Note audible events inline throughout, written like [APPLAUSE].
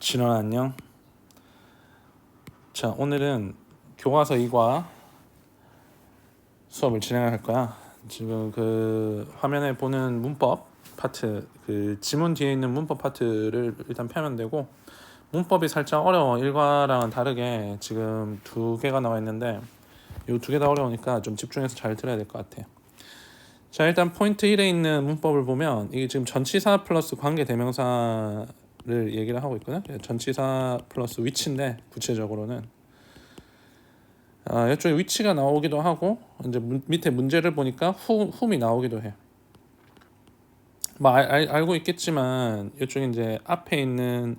진원 안녕. 자 오늘은 교과서 2과 수업을 진행할 거야. 지금 그 화면에 보는 문법 파트 그 지문 뒤에 있는 문법 파트를 일단 펴면 되고 문법이 살짝 어려워 일과랑은 다르게 지금 두 개가 나와 있는데 이 두 개 다 어려우니까 좀 집중해서 잘 들어야 될 것 같아. 자 일단 포인트 1에 있는 문법을 보면 이게 지금 전치사 플러스 관계 대명사 를 얘기를 하고 있거든. 전치사 플러스 위치인데 구체적으로는 아, 이쪽에 위치가 나오기도 하고 이제 문- 밑에 문제를 보니까 후, 훔이 나오기도 해. 뭐 알, 알, 알고 있겠지만 이쪽에 이제 앞에 있는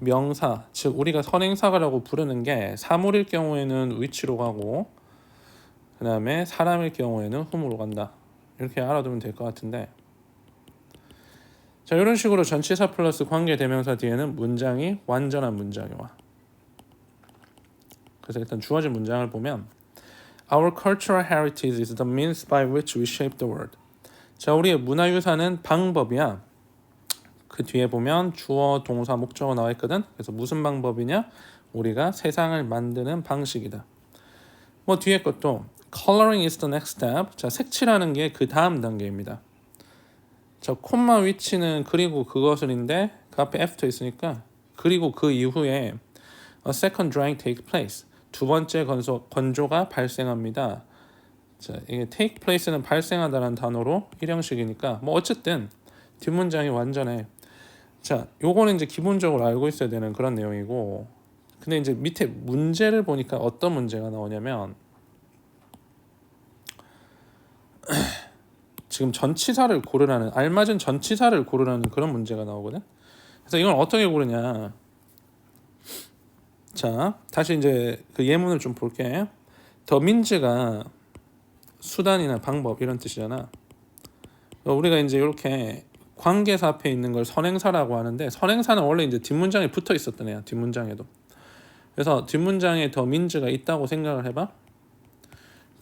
명사 즉 우리가 선행사라고 부르는 게 사물일 경우에는 위치로 가고 그 다음에 사람일 경우에는 훔으로 간다. 이렇게 알아두면 될 것 같은데 자 이런 식으로 전치사 플러스 관계 대명사 뒤에는 문장이 완전한 문장이 와. 그래서 일단 주어진 문장을 보면 Our cultural heritage is the means by which we shape the world. 자 우리의 문화유산은 방법이야. 그 뒤에 보면 주어 동사 목적어 나와 있거든. 그래서 무슨 방법이냐? 우리가 세상을 만드는 방식이다. 뭐 뒤에 것도 coloring is the next step. 자, 색칠하는 게 그 다음 단계입니다. 자, 콤마 위치는 그리고 그것을인데 그 앞에 after 있으니까 그리고 그 이후에 a second drying take place. 두 번째 건조, 건조가 발생합니다. 자, 이게 take place는 발생하다라는 단어로 일형식이니까 뭐 어쨌든 뒷문장이 완전해. 자, 요거는 이제 기본적으로 알고 있어야 되는 그런 내용이고 근데 이제 밑에 문제를 보니까 어떤 문제가 나오냐면 지금 전치사를 고르라는 알맞은 전치사를 고르라는 그런 문제가 나오거든. 그래서 이걸 어떻게 고르냐? 자, 다시 이제 그 예문을 좀 볼게. 더 민즈가 수단이나 방법 이런 뜻이잖아. 어, 우리가 이제 이렇게 관계사 앞에 있는 걸 선행사라고 하는데 선행사는 원래 이제 뒷문장에 붙어 있었던 애야. 뒷문장에도. 그래서 뒷문장에 더 민즈가 있다고 생각을 해봐.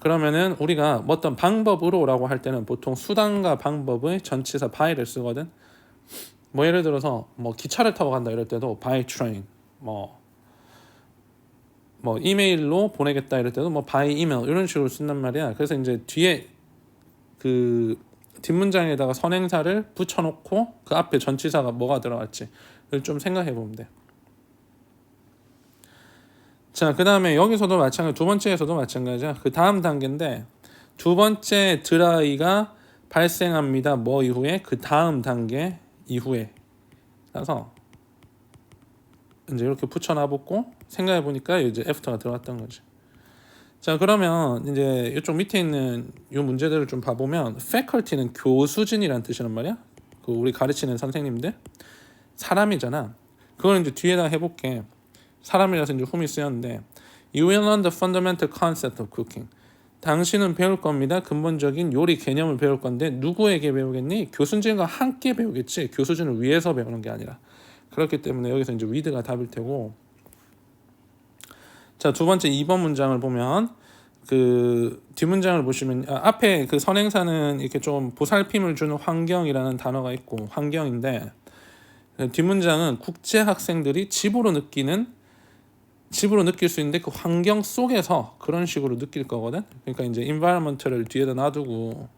그러면은 우리가 뭐 어떤 방법으로라고 할 때는 보통 수단과 방법의 전치사 by를 쓰거든. 뭐 예를 들어서 뭐 기차를 타고 간다 이럴 때도 by train 뭐뭐 이메일로 보내겠다 이럴 때도 뭐 by email 이런 식으로 쓴단 말이야. 그래서 이제 뒤에 그 뒷문장에다가 선행사를 붙여놓고 그 앞에 전치사가 뭐가 들어갈지를 좀 생각해 보면 돼. 자, 그 다음에 여기서도 마찬가지, 두 번째에서도 마찬가지야. 그 다음 단계인데, 두 번째 드라이가 발생합니다. 뭐 이후에? 그 다음 단계 이후에. 따서, 이제 이렇게 붙여놔보고, 생각해보니까 이제 애프터가 들어갔던 거지. 자, 그러면 이제 이쪽 밑에 있는 이 문제들을 좀 봐보면, faculty는 교수진이란 뜻이란 말이야. 그 우리 가르치는 선생님들. 사람이잖아. 그걸 이제 뒤에다 해볼게. 사람이라서 이제 홈이 쓰였는데 You will learn the fundamental concept of cooking. 당신은 배울 겁니다. 근본적인 요리 개념을 배울 건데 누구에게 배우겠니? 교수진과 함께 배우겠지. 교수진을 위해서 배우는 게 아니라. 그렇기 때문에 여기서 이제 위드가 답일 테고. 자, 두 번째 2번 문장을 보면 그 뒷문장을 보시면 아, 앞에 그 선행사는 이렇게 좀 보살핌을 주는 환경이라는 단어가 있고 환경인데 뒷문장은 국제 학생들이 집으로 느끼는 집으로 느낄 수 있는데 그 환경 속에서 그런 식으로 느낄 거거든. 그러니까 이제 environment를 뒤에다 놔두고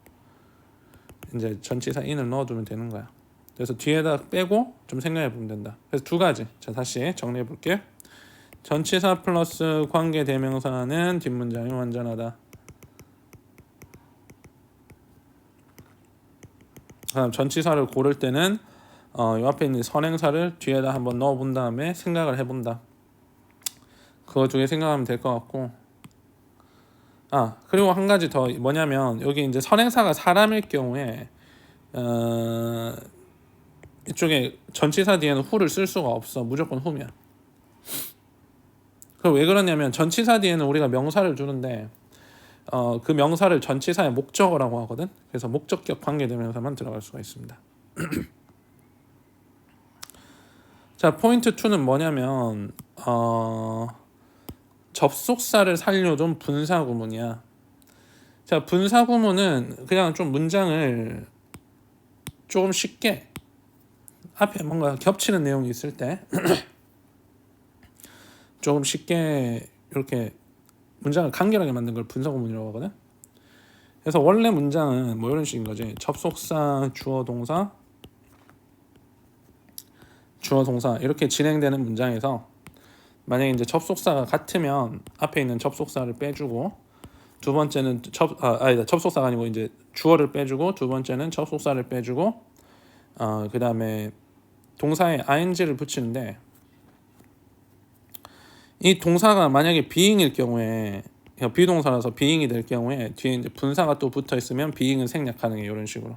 이제 전치사 in을 넣어두면 되는 거야. 그래서 뒤에다 빼고 좀 생각해 보면 된다. 그래서 두 가지. 자 다시 정리해 볼게. 전치사 플러스 관계 대명사는 뒷문장이 완전하다. 그다음 전치사를 고를 때는 어, 이 앞에 있는 선행사를 뒤에다 한번 넣어 본 다음에 생각을 해본다. 그거 두개 생각하면 될 것 같고. 아 그리고 한 가지 더 뭐냐면 여기 이제 선행사가 사람일 경우에 어, 이쪽에 전치사 뒤에는 who를 쓸 수가 없어. 무조건 who면. 그왜 그러냐면 전치사 뒤에는 우리가 명사를 주는데 어, 그 명사를 전치사의 목적어라고 하거든. 그래서 목적격 관계대명사만 들어갈 수가 있습니다. [CLEARS THROAT] 자 포인트 2는 뭐냐면 어, 접속사를 살려준 분사 구문이야. 자 분사 구문은 그냥 좀 문장을 조금 쉽게 앞에 뭔가 겹치는 내용이 있을 때 [CLEARS THROAT] 조금 쉽게 이렇게 문장을 간결하게 만든 걸 분사 구문이라고 하거든. 그래서 원래 문장은 뭐 이런 식인 거지. 접속사, 주어, 동사, 주어, 동사 이렇게 진행되는 문장에서 만약에 이제 접속사가 같으면 앞에 있는 접속사를 빼주고 두 번째는 접 아, 아니다 접속사가 아니고 이제 주어를 빼주고 두 번째는 접속사를 빼주고 어 그 다음에 동사에 ing를 붙이는데 이 동사가 만약에 being일 경우에 그러니까 비동사라서 being이 될 경우에 뒤에 이제 분사가 또 붙어 있으면 being은 생략 가능해요 이런 식으로.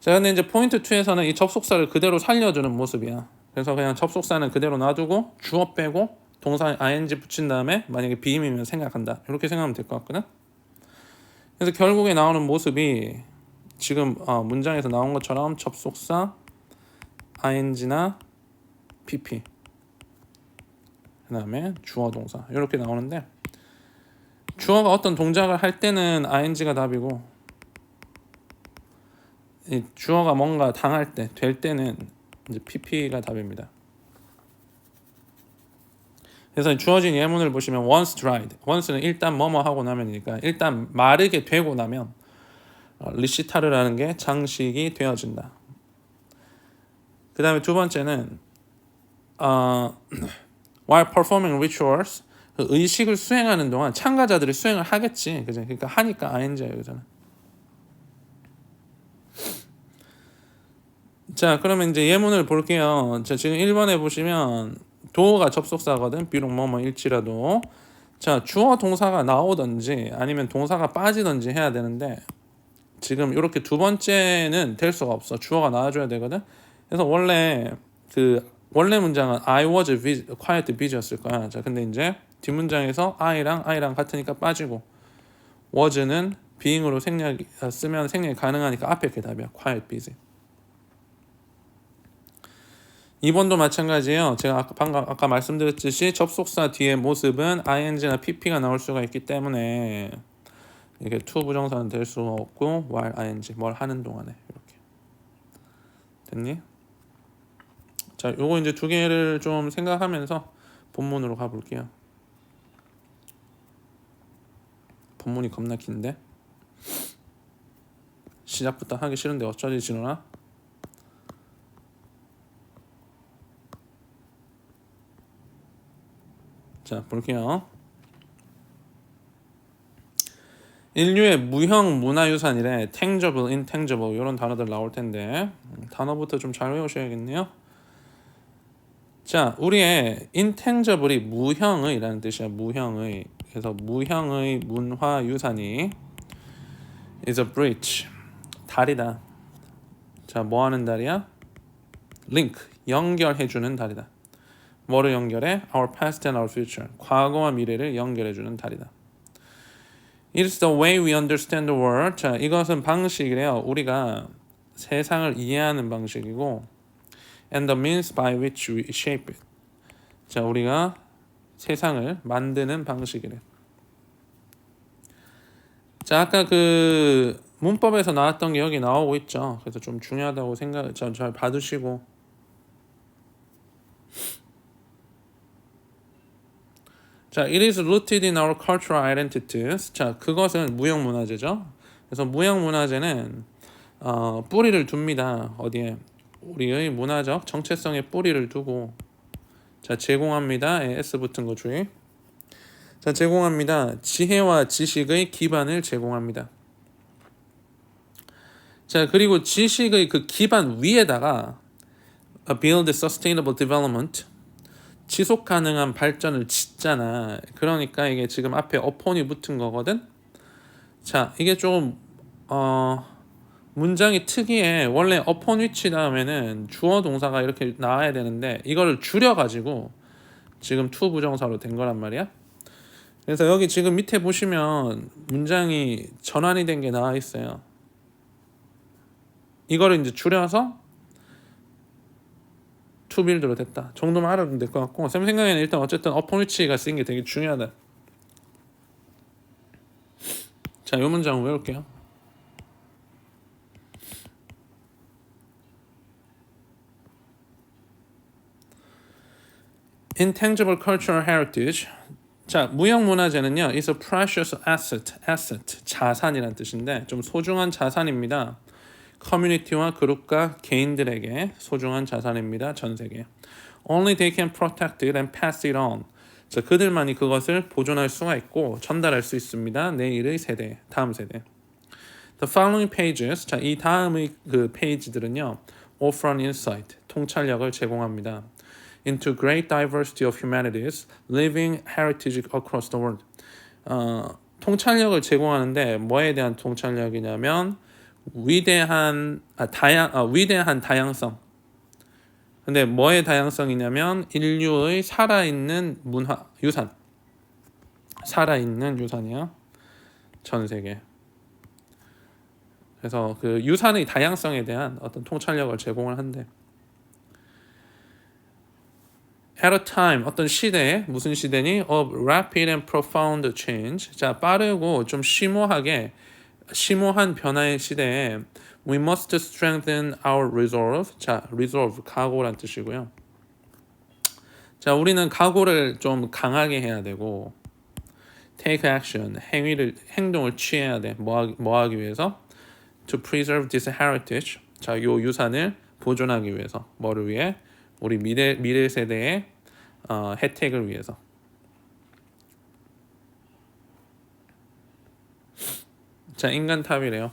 자 근데 이제 포인트 2에서는 이 접속사를 그대로 살려주는 모습이야. 그래서 그냥 접속사는 그대로 놔두고 주어 빼고 동사에 ing 붙인 다음에 만약에 being이면 생략한다 이렇게 생각하면 될 것 같거든. 그래서 결국에 나오는 모습이 지금 어, 문장에서 나온 것처럼 접속사 ing나 pp 그 다음에 주어 동사 이렇게 나오는데 주어가 어떤 동작을 할 때는 ing가 답이고 이 주어가 뭔가 당할 때 될 때는 이제 pp가 답입니다. 그래서 주어진 예문을 보시면 once dried, once는 일단 뭐뭐 하고 나면이니까 일단 마르게 되고 나면 어, 리시타르라는 게 장식이 되어진다. 그 다음에 두 번째는 어, [CLEARS THROAT] while performing rituals 그 의식을 수행하는 동안 참가자들이 수행을 하겠지, 그죠? 그러니까 하니까 ing예요, 그잖아. 자, 그러면 이제 예문을 볼게요. 자, 지금 1번에 보시면 도어가 접속사거든. 비록 뭐뭐일지라도. 자, 주어 동사가 나오든지 아니면 동사가 빠지든지 해야 되는데 지금 이렇게 두 번째는 될 수가 없어. 주어가 나와줘야 되거든. 그래서 원래 그 원래 문장은 I was busy, quiet busy였을 거야. 자, 근데 이제 뒷문장에서 I랑 I랑 같으니까 빠지고 was는 being으로 생략 쓰면 생략이 가능하니까 앞에 게 답이야. quiet busy. 2번도 마찬가지예요. 제가 아까 방금 아까 말씀드렸듯이 접속사 뒤에 모습은 ing나 pp가 나올 수가 있기 때문에 이게 to 부정사는 될 수가 없고 while ing 뭘 하는 동안에 이렇게 됐니? 자, 요거 이제 두 개를 좀 생각하면서 본문으로 가볼게요. 본문이 겁나 긴데 시작부터 하기 싫은데 어쩌지 진호나? 자 볼게요. 인류의 무형 문화유산이래 tangible, intangible 이런 단어들 나올 텐데 음, 단어부터 좀 잘 외우셔야겠네요. 자, 우리의 intangible이 무형의라는 뜻이야. 무형의. 그래서 무형의 문화유산이 is a bridge. 다리다. 자, 뭐 하는 다리야? link. 연결해 주는 다리다. 뭐를 연결해? Our past and our future. 과거와 미래를 연결해주는 다리다. It's the way we understand the world. 자, 이것은 방식이래요. 우리가 세상을 이해하는 방식이고, and the means by which we shape it. 자, 우리가 세상을 만드는 방식이래. 자, 아까 그 문법에서 나왔던 게 여기 나오고 있죠. 그래서 좀 중요하다고 생각, 잘, 잘 받으시고. 자, it is rooted in our cultural identities. 자, 그것은 무형 문화재죠. 그래서 무형 문화재는 어, 뿌리를 둡니다. 어디에? 우리의 문화적 정체성에 뿌리를 두고 자 제공합니다. 예, S 붙은 거 주의. 자 제공합니다. 지혜와 지식의 기반을 제공합니다. 자 그리고 지식의 그 기반 위에다가 build sustainable development 지속 가능한 발전을 짓잖아. 그러니까 이게 지금 앞에 어폰이 붙은 거거든. 자, 이게 좀 어, 문장이 특이해. 원래 upon which 다음에는 주어 동사가 이렇게 나와야 되는데 이거를 줄여 가지고 지금 to 부정사로 된 거란 말이야. 그래서 여기 지금 밑에 보시면 문장이 전환이 된 게 나와 있어요. 이거를 이제 줄여서 build로 됐다. 정도만 알아두면 될 것 같고 쌤 생각에는 일단 어쨌든 upon which가 쓰인 게 되게 중요하다. 자, 이 문장 외울게요. intangible cultural heritage. 자, 무형 문화재는요. is a precious asset, asset, 자산이란 뜻인데 좀 소중한 자산입니다. 커뮤니티와 그룹과 개인들에게 소중한 자산입니다. 전 세계. Only they can protect it and pass it on. 자, 그들만이 그것을 보존할 수가 있고 전달할 수 있습니다. 내일의 세대, 다음 세대. The following pages, 자, 이 다음의 그 페이지들은요. offer an insight, 통찰력을 제공합니다. into great diversity of humanities, living heritage across the world. 어, 통찰력을 제공하는데 뭐에 대한 통찰력이냐면 위대한 아, 다양 아, 위대한 다양성. 근데 뭐의 다양성이냐면 인류의 살아있는 문화 유산. 살아있는 유산이야. 전 세계. 그래서 그 유산의 다양성에 대한 어떤 통찰력을 제공을 한대. at a time 어떤 시대에 무슨 시대니 of rapid and profound change 자 빠르고 좀 심오하게 심오한 변화의 시대에 we must strengthen our resolve. 자 resolve 각오란 뜻이고요. 자 우리는 각오를 좀 강하게 해야 되고 take action 행위를 행동을 취해야 돼. 뭐하기, 뭐하기 위해서? to preserve this heritage. 자 요 유산을 보존하기 위해서. 뭐를 위해? 우리 미래 미래 세대의 어, 혜택을 위해서. 자, 인간 탑이래요.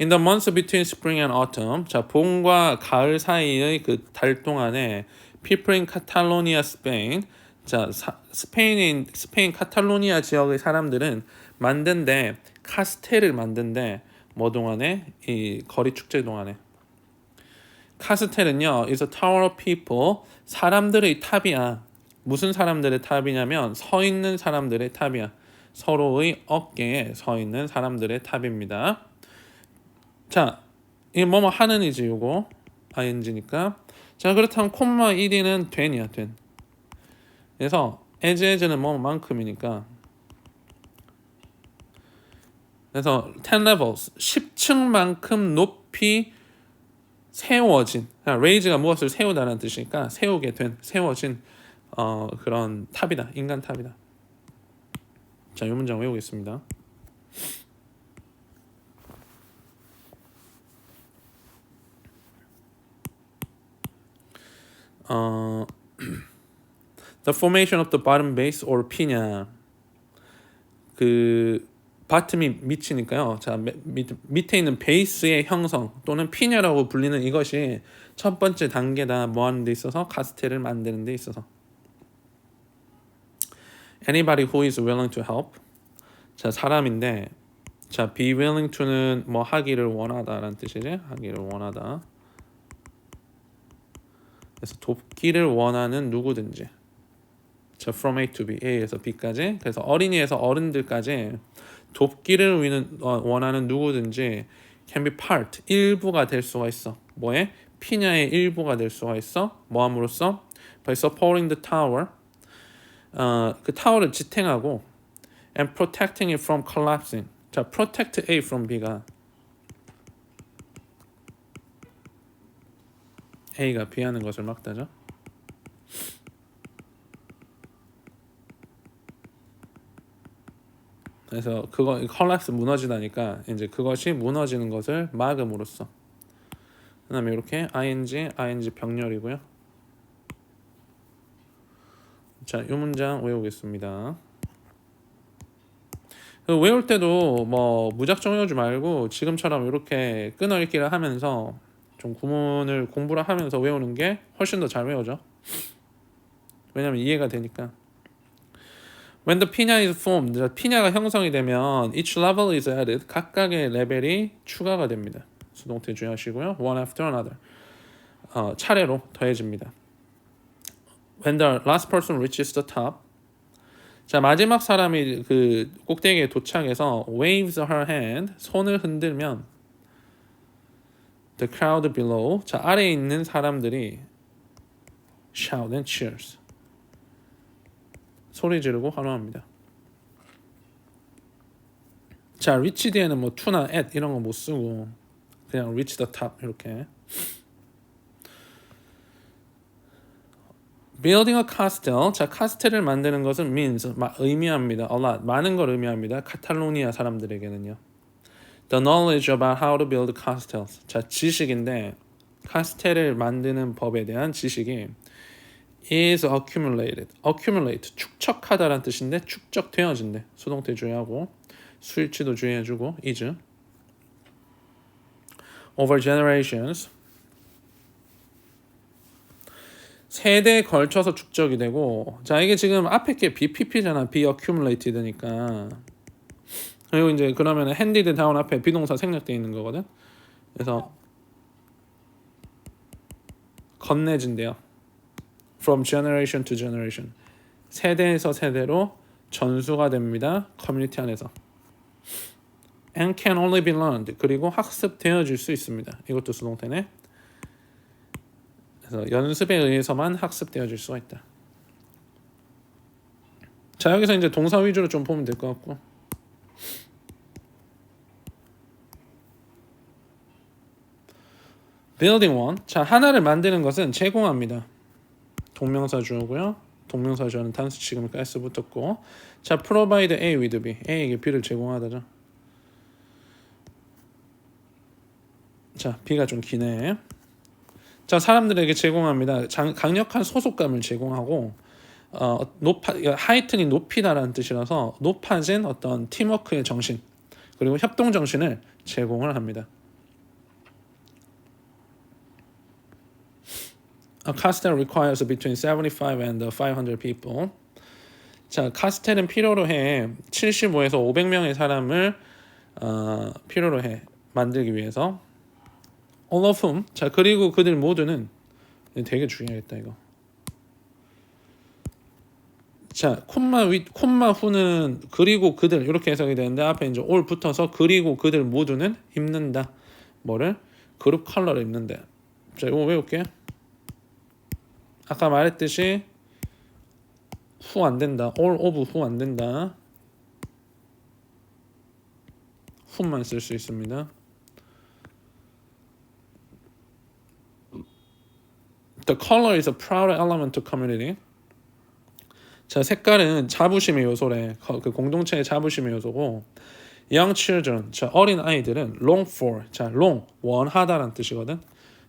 In the months between spring and autumn, 자 봄과 가을 사이의 그 달 동안에 people in Catalonia, Spain, 자 사, 스페인인 스페인 카탈로니아 지역의 사람들은 만든데 카스텔을 만든데 뭐 동안에? 이 거리 축제 동안에. 카스텔은요 is a tower of people 사람들의 탑이야. 무슨 사람들의 탑이냐면 서 있는 사람들의 탑이야 서로의 어깨에 서 있는 사람들의 탑입니다. 자 이게 뭐뭐 하는 이지 요거? ing니까? 자 그렇다면 콤마 1이는 된이야 된. 그래서 as as는 뭐만큼이니까. 그래서 10 levels 10층만큼 높이 세워진 레이즈가 무엇을 세우다는 뜻이니까 세우게 된 세워진 어, 그런 탑이다 인간 탑이다 자 이 문장 외우겠습니다. 어, [CLEARS THROAT] the formation of the bottom base or pi냐 그 바텀이 밑이니까요. 자 밑, 밑에 있는 베이스의 형성 또는 피냐라고 불리는 이것이 첫 번째 단계다. 뭐 하는 데 있어서? 카스텔을 만드는 데 있어서 anybody who is willing to help 자 사람인데 자 be willing to는 뭐 하기를 원하다라는 뜻이지? 하기를 원하다. 그래서 돕기를 원하는 누구든지. 자 from A to B A에서 B까지. 그래서 어린이에서 어른들까지 돕기를 위는, 어, 원하는 누구든지 can be part 일부가 될 수가 있어. 뭐에? 피냐의 일부가 될 수가 있어. 뭐함으로써? by supporting the tower 어, 그 타워를 지탱하고 and protecting it from collapsing. 자 protect A from B가 A가 B 하는 것을 막다죠? 그래서 그거 컬랩스 무너지다니까 이제 그것이 무너지는 것을 막음으로써. 그다음에 이렇게 ing ing 병렬이고요. 자, 이 문장 외우겠습니다. 그 외울 때도 뭐 무작정 외우지 말고 지금처럼 이렇게 끊어읽기를 하면서 좀 구문을 공부를 하면서 외우는 게 훨씬 더 잘 외워져. 왜냐면 이해가 되니까. When the 피냐 is formed, 피냐가 형성이 되면 each level is added. 각각의 레벨이 추가가 됩니다. 수동태 주의하시고요. One after another. 어, 차례로 더해집니다. When the last person reaches the top. 자 마지막 사람이 그 꼭대기에 도착해서 waves her hand 손을 흔들면 the crowd below 자 아래에 있는 사람들이 shout and cheers 소리 지르고 환호합니다. 자, reach 뒤에는 뭐 to나 at 이런 거 못 쓰고 그냥 reach the top 이렇게 Building a castle. 자, 카스텔을 만드는 것은 means 마, 의미합니다. a lot. 많은 걸 의미합니다. 카탈로니아 사람들에게는요. The knowledge about how to build castles. 자, 지식인데 카스텔을 만드는 법에 대한 지식이 is accumulated. accumulate 축적하다라는 뜻인데 축적되어진대. 수동태 주의하고 수일치도 주의해주고 is over generations 세대에 걸쳐서 축적이 되고 자 이게 지금 앞에 게 BPP잖아. Be accumulated니까. 그리고 이제 그러면 handed down 앞에 비동사 생략되어 있는 거거든. 그래서 건네진대요. From generation to generation. 세대에서 세대로 전수가 됩니다. 커뮤니티 안에서. And can only be learned. 그리고 학습되어질 수 있습니다. 이것도 수동태네 연습에 의해서만 학습되어질 수가 있다. 자 여기서 이제 동사 위주로 좀 보면 될 것 같고. building one. 자 하나를 만드는 것은 제공합니다. 동명사 주어고요. 동명사 주어는 단수 지금니까 s 붙었고. 자 provide A with B. A에게 B를 제공하다죠. 자 B가 좀 기네. 자 사람들에게 제공합니다. 장, 강력한 소속감을 제공하고 어, 높아 하이튼이 높이다라는 뜻이라서 높아진 어떤 팀워크의 정신 그리고 협동 정신을 제공을 합니다. A castle requires between 75 and 500 people. 자, 카스텔은 필요로 해 75에서 500명의 사람을 어, 필요로 해 만들기 위해서 all of whom. 자 그리고 그들 모두는 되게 중요하겠다 이거. 자 콤마 위 콤마 후는 그리고 그들 이렇게 해석이 되는데 앞에 이제 all 붙어서 그리고 그들 모두는 입는다. 뭐를? 그룹 컬러를 입는데 자 이거 외울게. 아까 말했듯이 후 안 된다. all of 후 안 된다. 후만 쓸 수 있습니다 The color is a proud element to community. 자, 색깔은 자부심의 요소래. 그 공동체의 자부심의 요소고. Young children, 자, 어린 아이들은 long for, 자, long, 원하다라는 뜻이거든.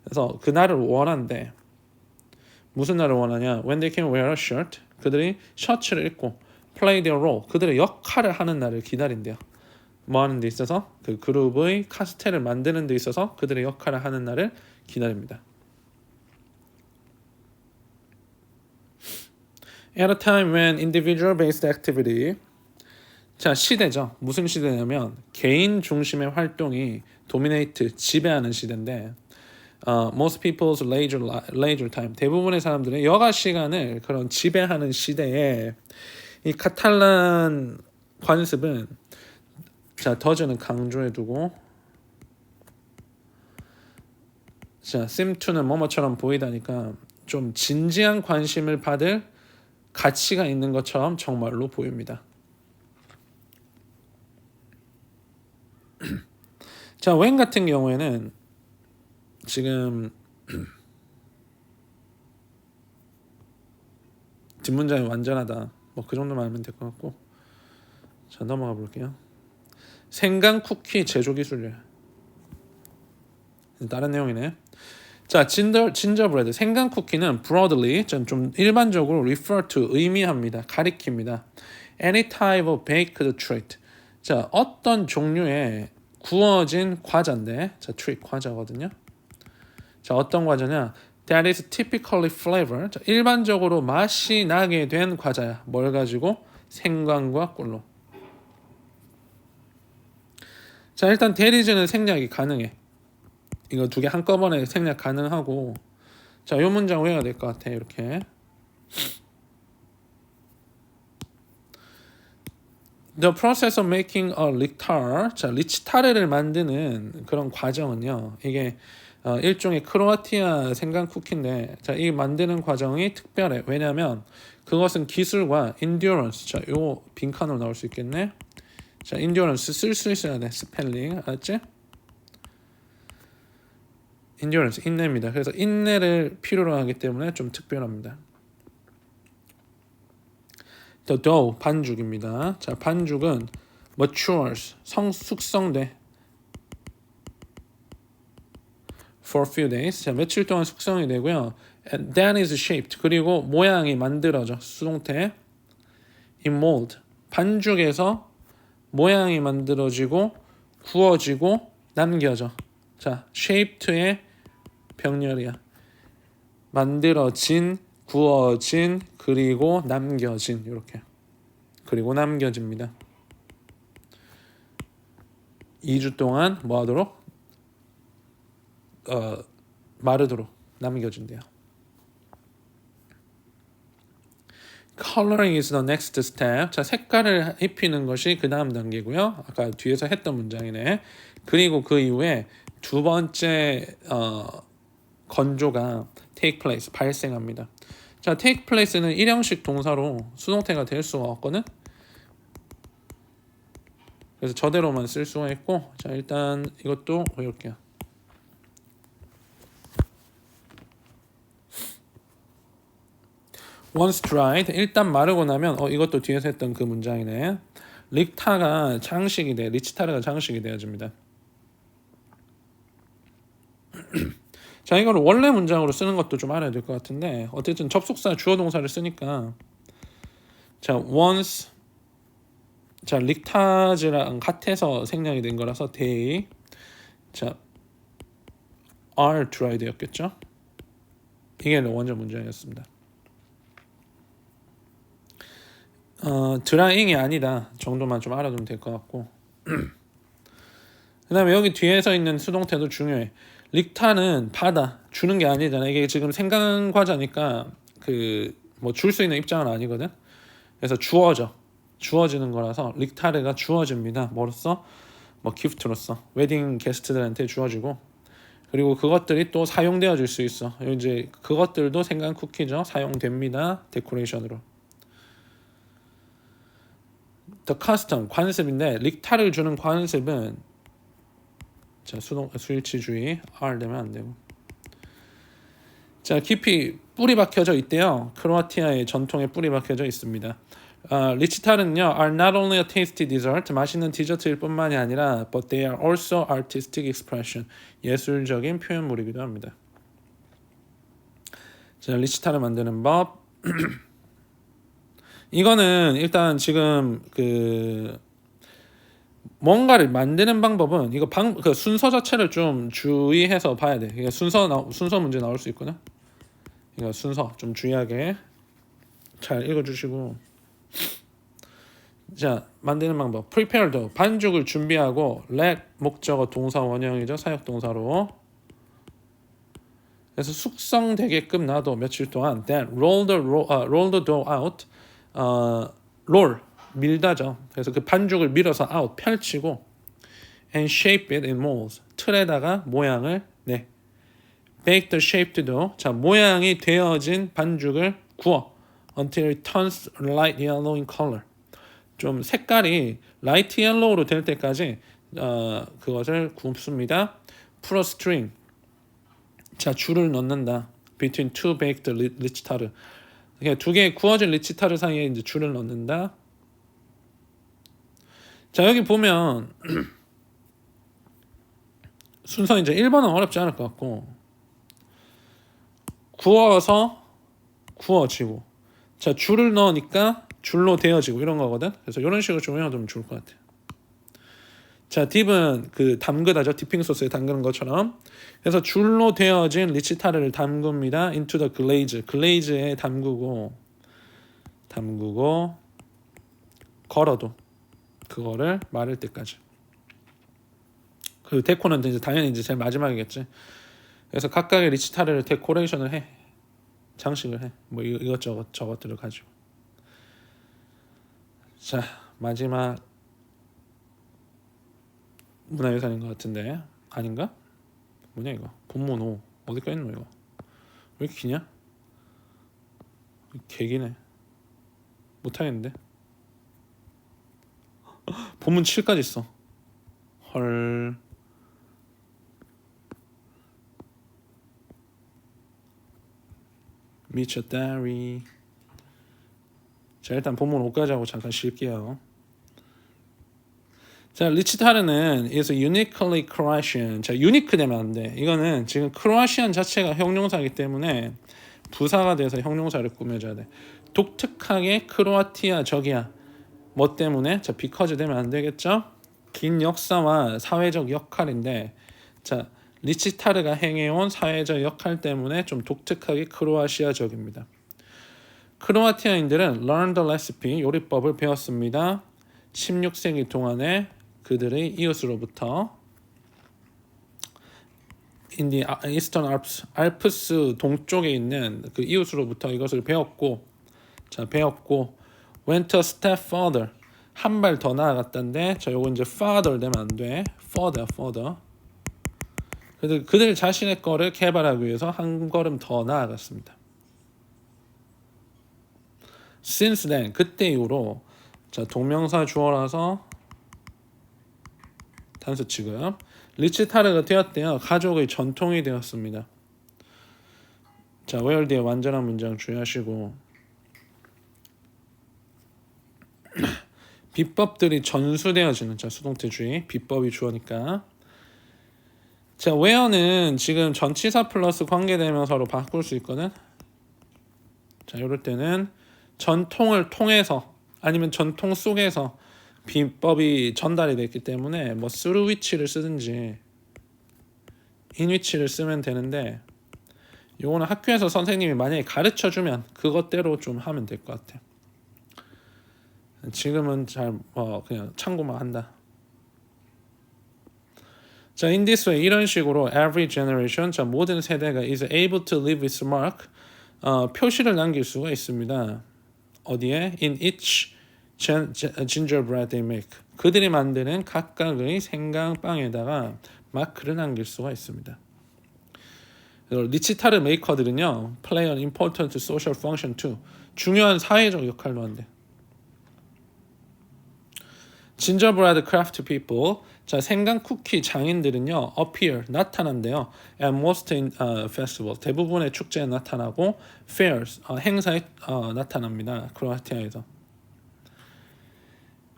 그래서 그날을 원한대. 무슨 날을 원하냐? When they can wear a shirt, 그들이 셔츠를 입고 play their role, 그들의 역할을 하는 날을 기다린대요. 뭐 하는 데 있어서 그 그룹의 카스텔을 만드는 데 있어서 그들의 역할을 하는 날을 기다립니다. At a time when individual based activity 자 시대죠. 무슨 시대냐면 개인 중심의 활동이 dominate 지배하는 시대인데 uh, most people's leisure, leisure time 대부분의 사람들의 여가 시간을 그런 지배하는 시대에 이 카탈란 관습은 자 더즈는 강조해 두고 자 to는 뭐뭐처럼 보이다니까 좀 진지한 관심을 받을 가치가 있는 것처럼 정말로 보입니다. [CLEARS THROAT] 자, 웬 같은 경우에는 지금 [CLEARS THROAT] 뒷문장이 완전하다. 뭐 그 정도만 알면 될 것 같고. 자, 넘어가 볼게요. 생강 쿠키 제조 기술이에요. 다른 내용이네. 자, 진저 진저브레드 생강 쿠키는 broadly 좀 일반적으로 refer to 의미합니다. 가리킵니다. any type of baked treat. 자, 어떤 종류의 구워진 과자인데, 자, treat 과자거든요. 자, 어떤 과자냐? That is typically flavored. 자, 일반적으로 맛이 나게 된 과자야. 뭘 가지고? 생강과 꿀로. 자, 일단 대리즈는 생략이 가능해. 이거 두 개 한꺼번에 생략 가능하고 자, 요 문장 외워야 될 것 같아. 이렇게. The process of making 자, 리치타르를 만드는 그런 과정은요. 이게 어, 일종의 크로아티아 생강 쿠키인데, 자, 이 만드는 과정이 특별해. 왜냐하면 그것은 기술과 endurance, 자, 요 빈칸으로 나올 수 있겠네. 자, endurance 쓸 수 있어야 돼. 스펠링, 알았지? Endurance 인내입니다. 그래서 인내를 필요로 하기 때문에 좀 특별합니다. the dough 반죽입니다. 자, 반죽은 matures 성 숙성돼 for a few days. 자, 며칠 동안 숙성이 되고요. And then is shaped. 그리고 모양이 만들어져. 수동태. in mold. 반죽에서 모양이 만들어지고 구워지고 남겨져. 자, shaped의 병렬이야. 만들어진, 구워진, 그리고 남겨진 이렇게. 그리고 남겨집니다. 2주 동안 뭐 하도록? 어, 마르도록 남겨진대요. Coloring is the next step. 자, 색깔을 입히는 것이 그 다음 단계고요. 아까 뒤에서 했던 문장이네. 그리고 그 이후에 두 번째 어, 건조가 take place 발생합니다. 자, take place는 일형식 동사로 수동태가 될 수가 없거든. 그래서 저대로만 쓸 수가 있고, 자 일단 이것도 외울게요. once dried 일단 마르고 나면 어 이것도 뒤에서 했던 그 문장이네. 릭타가 장식이 돼, 리치타르가 장식이 되어집니다. 자 이걸 원래 문장으로 쓰는 것도 좀 알아야 될 것 같은데 어쨌든 접속사 주어 동사를 쓰니까. 자 once 자 릭타즈랑 같아서 생략이 된 거라서 they 자 are dried였겠죠? 이게 원전 문장이었습니다. 어 드라잉이 아니다 정도만 좀 알아두면 될 것 같고. [CLEARS THROAT] 그 다음에 여기 뒤에서 있는 수동태도 중요해 릭타는 받아 주는 게 아니잖아 이게 지금 생강 과자니까 그 뭐 줄 수 있는 입장은 아니거든. 그래서 주어져. 주어지는 거라서 릭타르가 주어집니다. 뭐로써? 뭐 기프트로서 웨딩 게스트들한테 주어지고. 그리고 그것들이 또 사용되어질 수 있어. 이제 그것들도 생강 쿠키죠. 사용됩니다. 데코레이션으로. The custom 관습인데 릭타를 주는 관습은 자 수동 수일치주의 R 되면 안 되고. 자 깊이 뿌리 박혀져 있대요. 크로아티아의 전통에 뿌리 박혀져 있습니다. 아, 리치타르는요 are not only a tasty dessert 맛있는 디저트일 뿐만이 아니라 but they are also artistic expression 예술적인 표현물이기도 합니다. 자 리치타르 만드는 법. [CLEARS THROAT] 이거는 일단 지금 그 뭔가를 만드는 방법은 이거 방 그 순서 자체를 좀 주의해서 봐야 돼. 이게 순서 나 순서 문제 나올 수 있거든. 이거 순서 좀 주의하게 잘 읽어주시고. 자 만드는 방법. prepare dough 반죽을 준비하고 let 목적어 동사 원형이죠 사역 동사로. 그래서 숙성되게끔 놔둬 며칠 동안. Then roll the roll, uh, roll the dough out. 어, roll 밀다죠. 그래서 그 반죽을 밀어서 out 펼치고 and shape it in molds. 틀에다가 모양을 내 bake the shaped dough. 자 모양이 되어진 반죽을 구워. Until it turns light yellow in color. 좀 색깔이 라이트 옐로우로 될 때까지 어, 그것을 굽습니다. 풀어 string. 자 줄을 넣는다. Between two baked 리치타르 두 개의 구워진 리치타르 사이에 이제 줄을 넣는다. 자 여기 보면 [CLEARS THROAT] 순서 이제 1번은 어렵지 않을 것 같고 구워서 구워지고 자 줄을 넣으니까 줄로 되어지고 이런 거거든? 그래서 이런 식으로 좀 외워두면 좋을 것 같아요. 자 딥은 그 담그다죠? 디핑 소스에 담그는 것처럼. 그래서 줄로 되어진 리치타르를 담굽니다. Into the glaze. 글레이즈에 담그고 담그고 걸어도 그거를 마를 때까지. 그 데코는 이제 당연히 이제 제일 마지막이겠지. 그래서 각각의 리치타르를 데코레이션을 해. 장식을 해. 뭐 이것저것 저것들을 가지고. 자, 마지막 문화유산인 것 같은데 아닌가? 뭐냐 이거? 본문 5 어디까지 있노 이거? 왜 이렇게 기냐? 개기네. 못하겠는데? [LAUGHS] 본문 7까지 있어. 헐. 미쳤다리. 자 일단 본문 5까지 하고 잠깐 쉴게요. 자 리치타르는 is uniquely Croatian. 자 유니크 되면 안 돼. 이거는 지금 크로아시안 자체가 형용사이기 때문에 부사가 돼서 형용사를 꾸며줘야 돼. 독특하게 크로아티아적이야. 뭐 때문에? 자 because 되면 안 되겠죠? 긴 역사와 사회적 역할인데 자 리치타르가 행해온 사회적 역할 때문에 좀 독특하게 크로아시아적입니다. 크로아티아인들은 learn the recipe 요리법을 배웠습니다. 16세기 동안에 그들의 이웃으로부터 the Eastern Alps, 알프스 동쪽에 있는 그 이웃으로부터 이것을 배웠고 자 배웠고 went a step further 한 발 더 나아갔던데 자 요거 이제 further 되면 안 돼. further further 그들 그들 자신의 거를 개발하기 위해서 한 걸음 더 나아갔습니다. Since then 그때 이후로 자 동명사 주어라서 단수 취급 리치타르가 되었대요. 가족의 전통이 되었습니다. 자 웨얼드의 완전한 문장 주의하시고 비법들이 전수되어지는 자 수동태주의 비법이 주어니까 자 웨어는 지금 전치사 플러스 관계대명사로 바꿀 수 있거든. 자 이럴 때는 전통을 통해서 아니면 전통 속에서 비법이 전달이 됐기 때문에 뭐 through which를 쓰든지 in which를 쓰면 되는데 요거는 학교에서 선생님이 만약에 가르쳐 주면 그것대로 좀 하면 될 것 같아. 지금은 잘 뭐 그냥 참고만 한다. 자, in this way 이런 식으로 every generation 자 모든 세대가 is able to leave its mark 어, 표시를 남길 수가 있습니다. 어디에? In each gin- gingerbread they make. 그들이 만드는 각각의 생강빵에다가 마크를 남길 수가 있습니다. 리치타르 메이커들은요, play an important social function too. 중요한 사회적 역할로 한대. 진저브라드 크래프트 people. 자 생강 쿠키 장인들은요 appear 나타난대요. at most in uh, festival. 대부분의 축제에 나타나고 fairs 어, 행사에 어, 나타납니다. 크로아티아에서.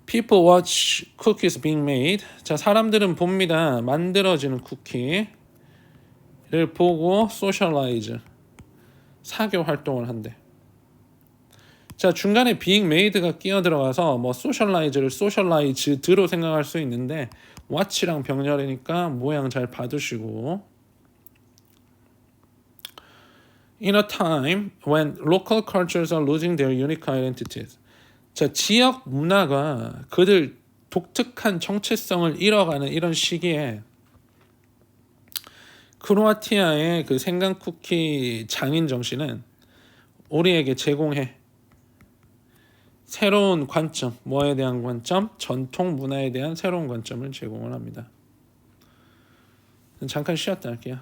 people watch cookies being made. 자 사람들은 봅니다. 만들어지는 쿠키를 보고 socialize. 사교 활동을 한대 자 중간에 being made가 끼어 들어가서 뭐 socialize를 socialize드로 생각할 수 있는데 watch랑 병렬이니까 모양 잘 봐두시고 In a time when local cultures are losing their unique identities 자 지역 문화가 그들 독특한 정체성을 잃어가는 이런 시기에 크로아티아의 그 생강 쿠키 장인 정신은 우리에게 제공해 새로운 관점, 뭐에 대한 관점? 전통 문화에 대한 새로운 관점을 제공을 합니다. 잠깐 쉬었다 할게요.